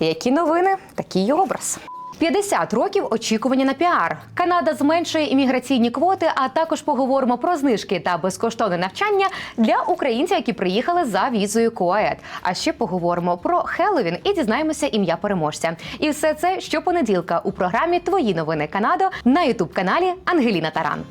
Які новини, такий образ. 50 років очікування на піар. Канада зменшує імміграційні квоти, а також поговоримо про знижки та безкоштовне навчання для українців, які приїхали за візою КОЕД. А ще поговоримо про Хеллоуін і дізнаємося ім'я переможця. І все це щопонеділка у програмі Твої новини Канадо на ютуб каналі Ангеліна Таран.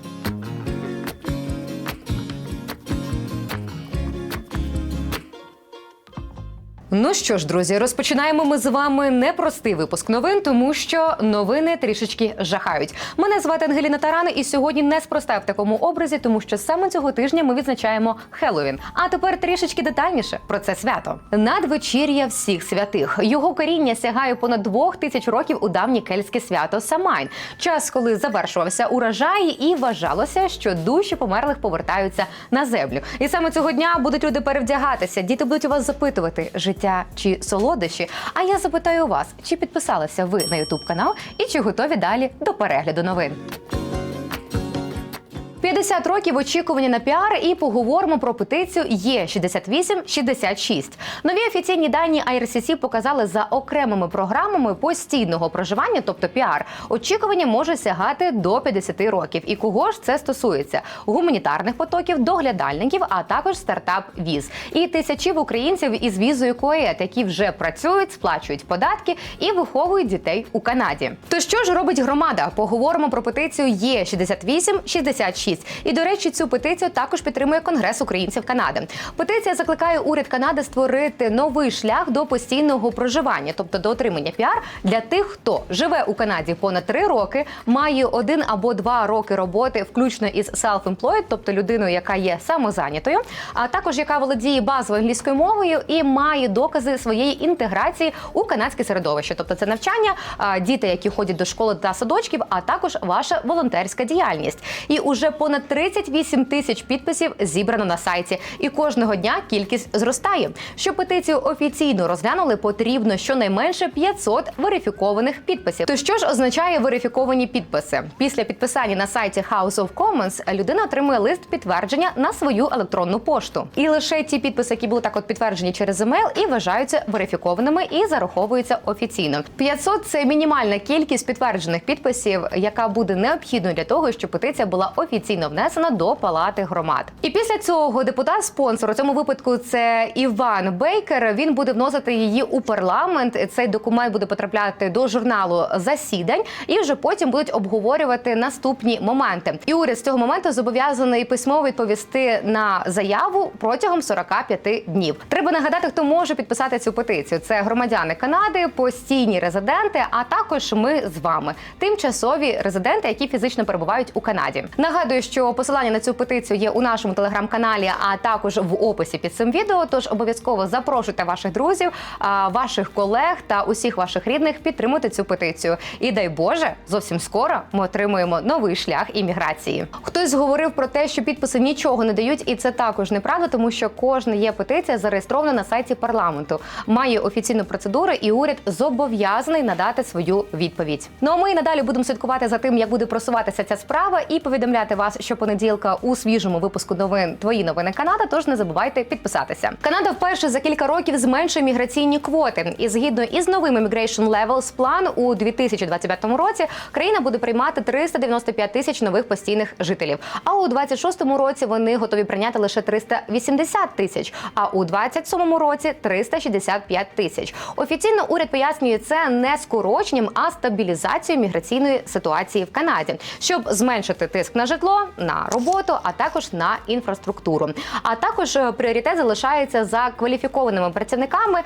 Ну що ж, друзі, розпочинаємо ми з вами непростий випуск новин, тому що новини трішечки жахають. Мене звати Ангеліна Таран, і сьогодні неспроста в такому образі, тому що саме цього тижня ми відзначаємо Хеллоуін. А тепер трішечки детальніше про це свято. Надвечір'я всіх святих. Його коріння сягає понад двох тисяч років у давнє кельтське свято Самайн. Час, коли завершувався урожай, і вважалося, що душі померлих повертаються на землю. І саме цього дня будуть люди перевдягатися. Діти будуть у вас запитувати життя чи солодощі. А я запитаю вас, чи підписалися ви на Ютуб канал і чи готові далі до перегляду новин. 50 років очікування на піар і поговоримо про петицію Є6866. Нові офіційні дані IRCC показали за окремими програмами постійного проживання, тобто піар. Очікування може сягати до 50 років. І кого ж це стосується? Гуманітарних потоків, доглядальників, а також стартап віз і тисячів українців із візою КОЕТ, які вже працюють, сплачують податки і виховують дітей у Канаді. То що ж робить громада? Поговоримо про петицію Є6866 місць. І до речі, цю петицію також підтримує Конгрес українців Канади. Петиція закликає уряд Канади створити новий шлях до постійного проживання, тобто до отримання піар для тих, хто живе у Канаді понад три роки, має один або два роки роботи, включно із self-employed, тобто людиною, яка є самозайнятою, а також яка володіє базовою англійською мовою і має докази своєї інтеграції у канадське середовище, тобто це навчання, діти, які ходять до школи та садочків, а також ваша волонтерська діяльність. І уже понад 38 тисяч підписів зібрано на сайті, і кожного дня кількість зростає. Щоб петицію офіційно розглянули, потрібно щонайменше 500 верифікованих підписів. То що ж означає верифіковані підписи? Після підписання на сайті House of Commons людина отримує лист підтвердження на свою електронну пошту. І лише ті підписи, які були так от підтверджені через емейл, і вважаються верифікованими і зараховуються офіційно. 500 – це мінімальна кількість підтверджених підписів, яка буде необхідною для того, щоб петиція була офіційно внесена до палати громад. І після цього депутат-спонсор у цьому випадку це Іван Бейкер. Він буде вносити її у парламент. Цей документ буде потрапляти до журналу засідань, і вже потім будуть обговорювати наступні моменти. І уряд з цього моменту зобов'язаний письмово відповісти на заяву протягом 45 днів. Треба нагадати, хто може підписати цю петицію. Це громадяни Канади, постійні резиденти, а також ми з вами, тимчасові резиденти, які фізично перебувають у Канаді. Нагадую, що посилання на цю петицію є у нашому телеграм-каналі, а також в описі під цим відео. Тож обов'язково запрошуйте ваших друзів, ваших колег та усіх ваших рідних підтримати цю петицію. І дай Боже, зовсім скоро ми отримуємо новий шлях імміграції. Хтось говорив про те, що підписи нічого не дають, і це також неправда, тому що кожна є петиція зареєстрована на сайті парламенту, має офіційну процедуру, і уряд зобов'язаний надати свою відповідь. Ну а ми і надалі будемо слідкувати за тим, як буде просуватися ця справа, і повідомляти вас щопонеділка у свіжому випуску новин Твої новини Канада. Тож не забувайте підписатися. Канада вперше за кілька років зменшує міграційні квоти. І згідно із новим Immigration Levels план у 2025 році країна буде приймати 395 тисяч нових постійних жителів. А у 26-му році вони готові прийняти лише 380 тисяч. А у 27-му році 365 тисяч. Офіційно уряд пояснює це не скороченням, а стабілізацією міграційної ситуації в Канаді, щоб зменшити тиск на житло, на роботу, а також на інфраструктуру. А також е, пріоритет залишається за кваліфікованими працівниками,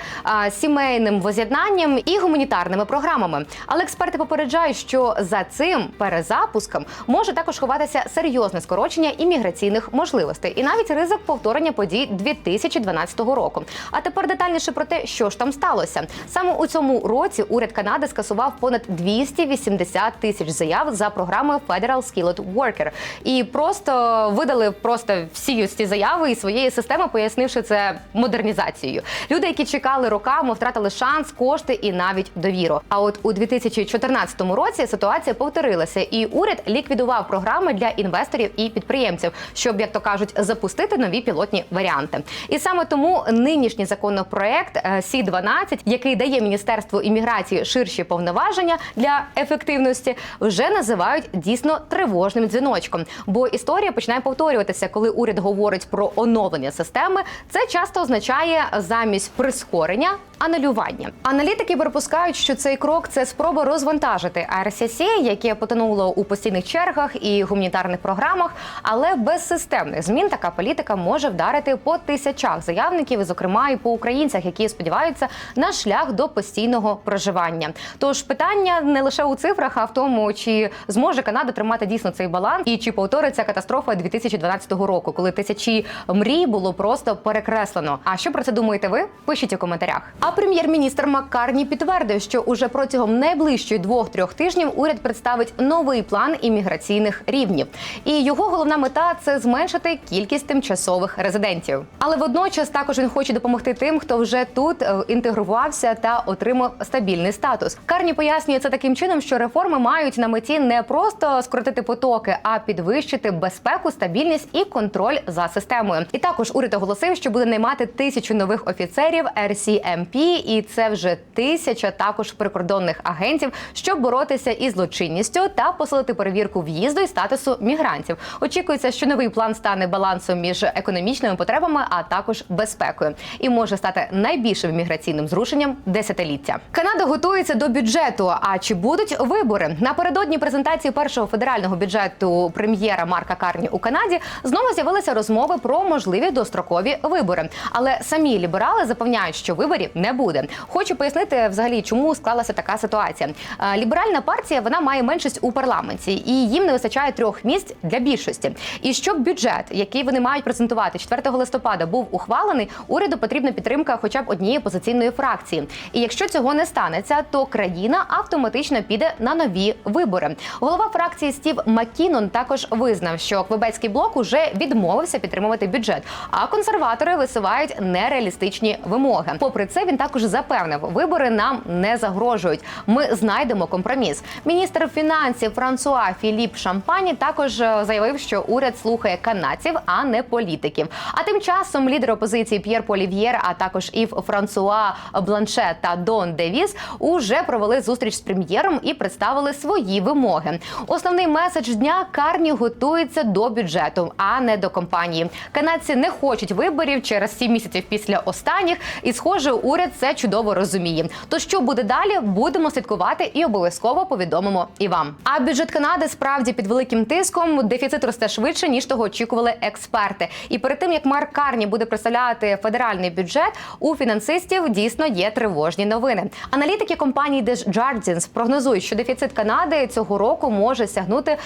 сімейним воз'єднанням і гуманітарними програмами. Але експерти попереджають, що за цим перезапуском може також ховатися серйозне скорочення імміграційних можливостей, і навіть ризик повторення подій 2012 року. А тепер детальніше про те, що ж там сталося. Саме у цьому році уряд Канади скасував понад 280 тисяч заяв за програмою Federal Skilled Worker. І просто видали просто всі ці заяви із своєї системи, пояснивши це модернізацією. Люди, які чекали роками, втратили шанс, кошти і навіть довіру. А от у 2014 році ситуація повторилася, і уряд ліквідував програми для інвесторів і підприємців, щоб, як то кажуть, запустити нові пілотні варіанти. І саме тому нинішній законопроект е, Сі 12 який дає міністерству імміграції ширші повноваження для ефективності, вже називають дійсно тривожним дзвіночком. Бо історія починає повторюватися, коли уряд говорить про оновлення системи. Це часто означає замість прискорення анулювання. Аналітики припускають, що цей крок це спроба розвантажити РССІ, яке потонуло у постійних чергах і гуманітарних програмах, але без системних змін така політика може вдарити по тисячах заявників, зокрема і по українцях, які сподіваються на шлях до постійного проживання. Тож питання не лише у цифрах, а в тому, чи зможе Канада тримати дійсно цей баланс, і чи повториться катастрофа 2012 року, коли тисячі мрій було просто перекреслено. А що про це думаєте ви? Пишіть у коментарях. А прем'єр-міністр Маккарні підтвердив, що уже протягом найближчих двох-трьох тижнів уряд представить новий план імміграційних рівнів. І його головна мета це зменшити кількість тимчасових резидентів. Але водночас також він хоче допомогти тим, хто вже тут е, інтегрувався та отримав стабільний статус. Карні пояснює це таким чином, що реформи мають на меті не просто скоротити потоки, а підвищити безпеку, стабільність і контроль за системою. І також уряд оголосив, що буде наймати тисячу нових офіцерів RCMP, і це вже тисяча також прикордонних агентів, щоб боротися із злочинністю та посилити перевірку в'їзду і статусу мігрантів. Очікується, що новий план стане балансом між економічними потребами, а також безпекою, і може стати найбільшим міграційним зрушенням десятиліття. Канада готується до бюджету. А чи будуть вибори напередодні презентації першого федерального бюджету прем'єра Марка Карні у Канаді знову з'явилися розмови про можливі дострокові вибори. Але самі ліберали запевняють, що виборів не буде. Хочу пояснити взагалі, чому склалася така ситуація. Е, Ліберальна партія вона має меншість у парламенті, і їм не вистачає трьох місць для більшості. І щоб бюджет, який вони мають презентувати 4 листопада, був ухвалений, уряду потрібна підтримка, хоча б однієї позиційної фракції. І якщо цього не станеться, то країна автоматично піде на нові вибори. Голова фракції Стів Маккінон також визнав, що Квебецький блок уже відмовився підтримувати бюджет, а консерватори висувають нереалістичні вимоги. Попри це, він також запевнив, вибори нам не загрожують. Ми знайдемо компроміс. Міністр фінансів Франсуа Філіп Шампані також е, заявив, що уряд слухає канадців, а не політиків. А тим часом лідер опозиції П'єр Полів'єр, а також Ів Франсуа Бланше та Дон Девіс уже провели зустріч з прем'єром і представили свої вимоги. Основний меседж дня Карні готується до бюджету, а не до компанії. Канадці не хочуть виборів через сім місяців після останніх, і схоже, уряд це чудово розуміє. То що буде далі? Будемо слідкувати і обов'язково повідомимо і вам. А бюджет Канади справді під великим тиском дефіцит росте швидше ніж того очікували експерти. І перед тим як Марк Карні буде представляти федеральний бюджет, у фінансистів дійсно є тривожні новини. Аналітики компанії Desjardins прогнозують, що дефіцит Канади цього року може сягнути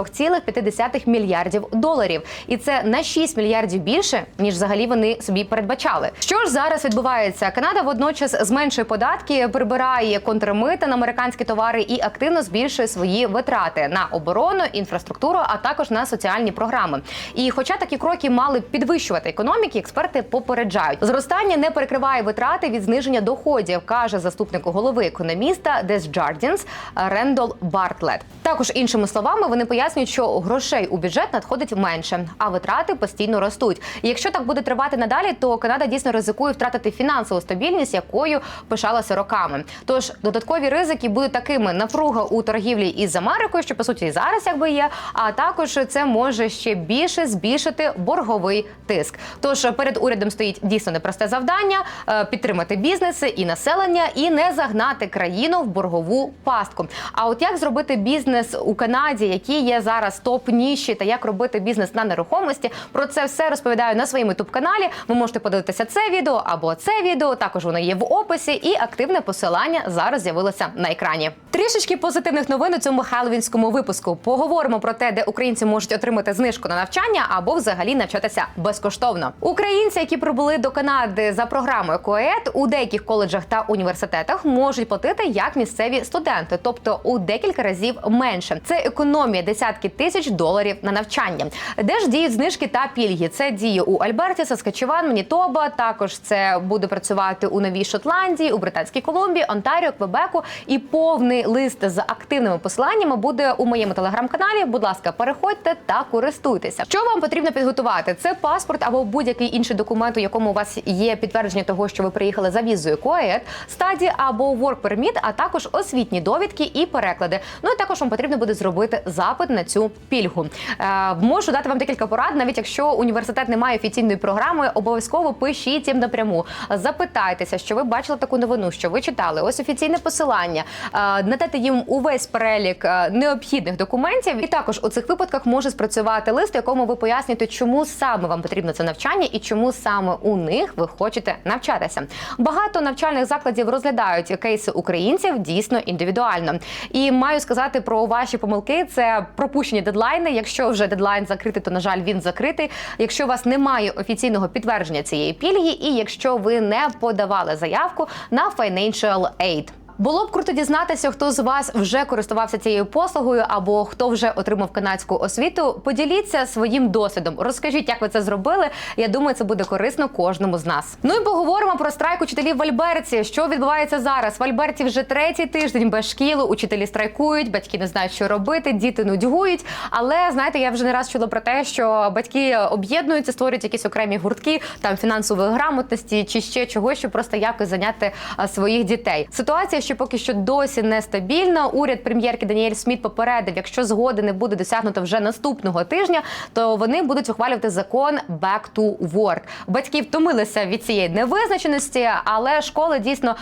74,5 мільярдів доларів, і це на 6 мільярдів більше ніж взагалі вони собі передбачали. Що ж зараз відбувається? Канада водночас зменшує податки, прибирає контрмита на американські товари і активно збільшує свої витрати на оборону, інфраструктуру, а також на соціальні програми. І, хоча такі кроки мали підвищувати економіки, експерти попереджають, зростання не перекриває витрати від зниження доходів, каже заступник голови економіста Desjardins Рендол Бартлет. Також іншими словами вони пояснюють, що грошей у бюджет надходить менше, а витрати постійно ростуть. І якщо так буде тривати надалі, то Канада дійсно ризикує втратити фінансову стабільність, якою пишалася роками. Тож додаткові ризики будуть такими: напруга у торгівлі із Америкою, що по суті і зараз якби є. А також це може ще більше збільшити борговий тиск. Тож перед урядом стоїть дійсно непросте завдання е, підтримати бізнеси і населення, і не загнати країну в боргову пастку. А от як зробити бізнес у Канаді, які є зараз топ ніші, та як робити бізнес на нерухомості? Про це все розповідаю на своєму ютуб каналі. Ви можете подивитися це відео або це відео. Також воно є в описі, і активне посилання зараз з'явилося на екрані. Трішечки позитивних новин у цьому хеллоуінському випуску. Поговоримо про те, де українці можуть отримати знижку на навчання або взагалі навчатися безкоштовно. Українці, які прибули до Канади за програмою КОЕД, у деяких коледжах та університетах можуть платити як місцеві студенти, тобто у декілька разів менше. Це економія десятки тисяч доларів на навчання. Де ж діють знижки та пільги? Це діє у Альберті, Саскачеван, Манітоба. Також це буде працювати у Новій Шотландії, у Британській Колумбії, Онтаріо, Квебеку. І повний лист з активними посиланнями буде у моєму телеграм-каналі. Будь ласка, переходьте та користуйтеся. Що вам потрібно підготувати? Це паспорт або будь-який інший документ, у якому у вас є підтвердження того, що ви приїхали за візою КОЕД, стаді або Work Permit, а також освітні довідки і переклади. Ну і також вам потрібно буде зробити запит на цю пільгу. Е, можу дати вам декілька порад, навіть якщо університет не має офіційної програми, обов'язково пишіть їм напряму. Запитайтеся, що ви бачили таку новину, що ви читали. Ось офіційне посилання. Е, надайте їм увесь перелік е, необхідних документів. І також у цих випадках може спрацювати лист, в якому ви пояснюєте, чому саме вам потрібно це навчання і чому саме у них ви хочете навчатися. Багато навчальних закладів розглядають кейси українців дійсно індивідуально. І маю сказати про ваші помилки. Це пропущені дедлайни. Якщо вже дедлайн закритий, то на жаль він закритий. Якщо у вас немає офіційного підтвердження цієї пільги, і якщо ви не подавали заявку на Financial Aid. Було б круто дізнатися, хто з вас вже користувався цією послугою або хто вже отримав канадську освіту. Поділіться своїм досвідом. Розкажіть, як ви це зробили. Я думаю, це буде корисно кожному з нас. Ну і поговоримо про страйк учителів в Альберті. Що відбувається зараз? В Альберті вже третій тиждень без шкіли. Учителі страйкують, батьки не знають, що робити, діти нудьгують. Але знаєте, я вже не раз чула про те, що батьки об'єднуються, створюють якісь окремі гуртки там фінансової грамотності чи ще чогось, щоб просто якось зайняти своїх дітей. Ситуація, що поки що досі нестабільна. Уряд прем'єрки Даніель Сміт попередив, якщо згоди не буде досягнуто вже наступного тижня, то вони будуть ухвалювати закон «Back to work». Батьки втомилися від цієї невизначеності, але школи дійсно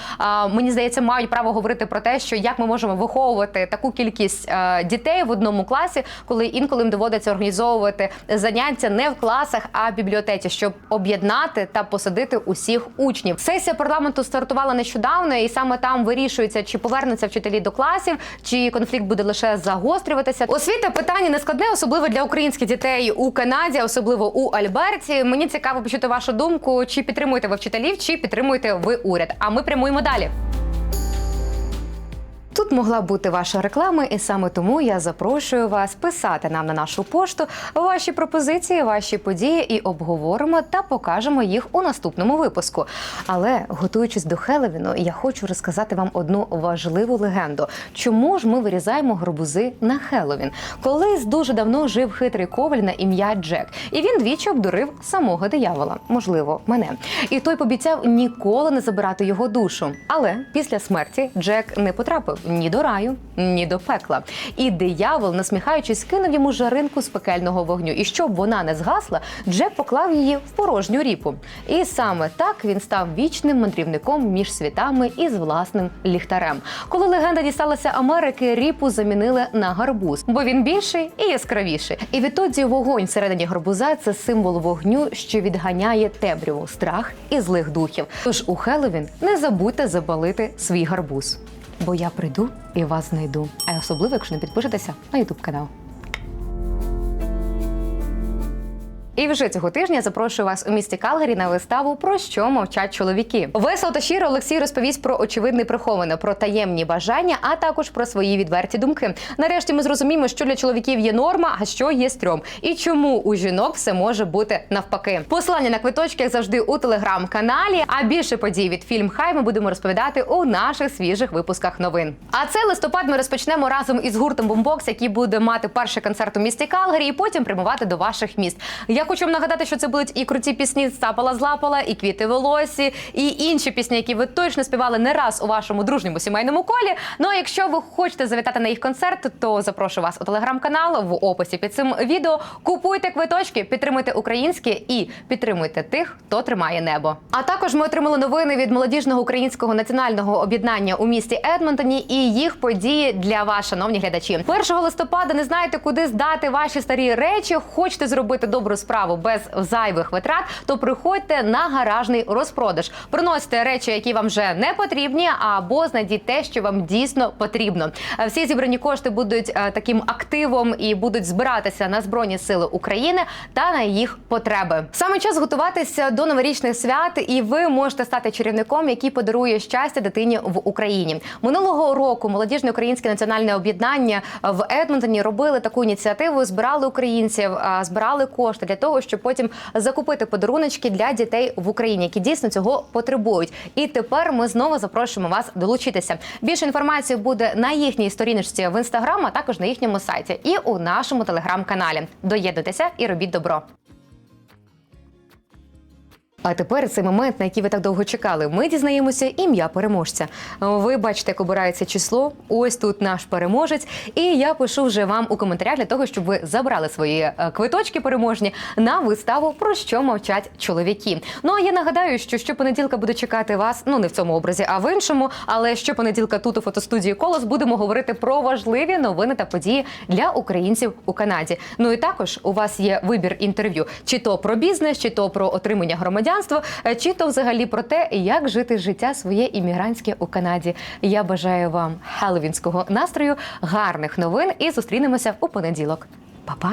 мені здається мають право говорити про те, що як ми можемо виховувати таку кількість дітей в одному класі, коли інколи їм доводиться організовувати заняття не в класах, а в бібліотеці, щоб об'єднати та посадити усіх учнів. Сесія парламенту стартувала нещодавно, і саме там вирішується, чи повернуться вчителі до класів, чи конфлікт буде лише загострюватися. Освіта питання не складне, особливо для українських дітей у Канаді, особливо у Альберті. Мені цікаво почути вашу думку, чи підтримуєте ви вчителів, чи підтримуєте ви уряд. А ми прямуємо далі. Тут могла бути ваша реклама, і саме тому я запрошую вас писати нам на нашу пошту ваші пропозиції, ваші події і обговоримо та покажемо їх у наступному випуску. Але готуючись до Хелевіну, я хочу розказати вам одну важливу легенду. Чому ж ми вирізаємо гарбузи на Хеллоуін? Колись дуже давно жив хитрий коваль на ім'я Джек, і він двічі обдурив самого диявола, можливо, мене. І той пообіцяв ніколи не забирати його душу. Але після смерті Джек не потрапив ні до раю, ні до пекла. І диявол, насміхаючись, кинув йому жаринку з пекельного вогню. І щоб вона не згасла, Джек поклав її в порожню ріпу. І саме так він став вічним мандрівником між світами із власним ліхтарем. Коли легенда дісталася Америки, ріпу замінили на гарбуз, бо він більший і яскравіший. І відтоді вогонь всередині гарбуза це символ вогню, що відганяє темряву, страх і злих духів. Тож у Хеллоуін не забудьте запалити свій гарбуз бо я прийду і вас знайду. А особливо, якщо не підпишетеся на Ютуб канал. І вже цього тижня запрошую вас у місті Калгарі на виставу про що мовчать чоловіки. Весело та щиро Олексій розповість про очевидне приховане, про таємні бажання, а також про свої відверті думки. Нарешті ми зрозуміємо, що для чоловіків є норма, а що є стрьом, і чому у жінок все може бути навпаки. Посилання на квиточки завжди у телеграм-каналі. А більше подій від фільм Хай ми будемо розповідати у наших свіжих випусках новин. А цей листопад ми розпочнемо разом із гуртом Бумбокс, який буде мати перший концерт у місті Калгарі, і потім прямувати до ваших міст. Я хочу вам нагадати, що це будуть і круті пісні «Стапала злапала, і квіти волосі, і інші пісні, які ви точно співали не раз у вашому дружньому сімейному колі. Ну а якщо ви хочете завітати на їх концерт, то запрошую вас у телеграм-канал в описі під цим відео. Купуйте квиточки, підтримуйте українське і підтримуйте тих, хто тримає небо. А також ми отримали новини від молодіжного українського національного об'єднання у місті Едмонтоні і їх події для вас, шановні глядачі. 1 листопада не знаєте, куди здати ваші старі речі. Хочете зробити добру справу справу без зайвих витрат, то приходьте на гаражний розпродаж. Приносите речі, які вам вже не потрібні, або знайдіть те, що вам дійсно потрібно. Е, Всі зібрані кошти будуть е, таким активом і будуть збиратися на збройні сили України та на їх потреби. Саме час готуватися до новорічних свят, і ви можете стати чарівником, який подарує щастя дитині в Україні. Минулого року молодіжне українське національне об'єднання в Едмонтоні робили таку ініціативу, збирали українців, збирали кошти для того, щоб потім закупити подаруночки для дітей в Україні, які дійсно цього потребують. І тепер ми знову запрошуємо вас долучитися. Більше інформації буде на їхній сторіночці в інстаграм, а також на їхньому сайті і у нашому телеграм-каналі. Доєднуйтеся і робіть добро. А тепер цей момент, на який ви так довго чекали. Ми дізнаємося ім'я переможця. Ви бачите, як обирається число. Ось тут наш переможець. І я пишу вже вам у коментарях для того, щоб ви забрали свої е, квиточки переможні на виставу про що мовчать чоловіки. Ну а я нагадаю, що щопонеділка буде чекати вас, ну не в цьому образі, а в іншому. Але щопонеділка тут у фотостудії Колос будемо говорити про важливі новини та події для українців у Канаді. Ну і також у вас є вибір інтерв'ю, чи то про бізнес, чи то про отримання громадянства, е, чи то взагалі про те, як жити життя своє іммігрантське у Канаді. Я бажаю вам хеловінського настрою, гарних новин і зустрінемося у понеділок. Па-па!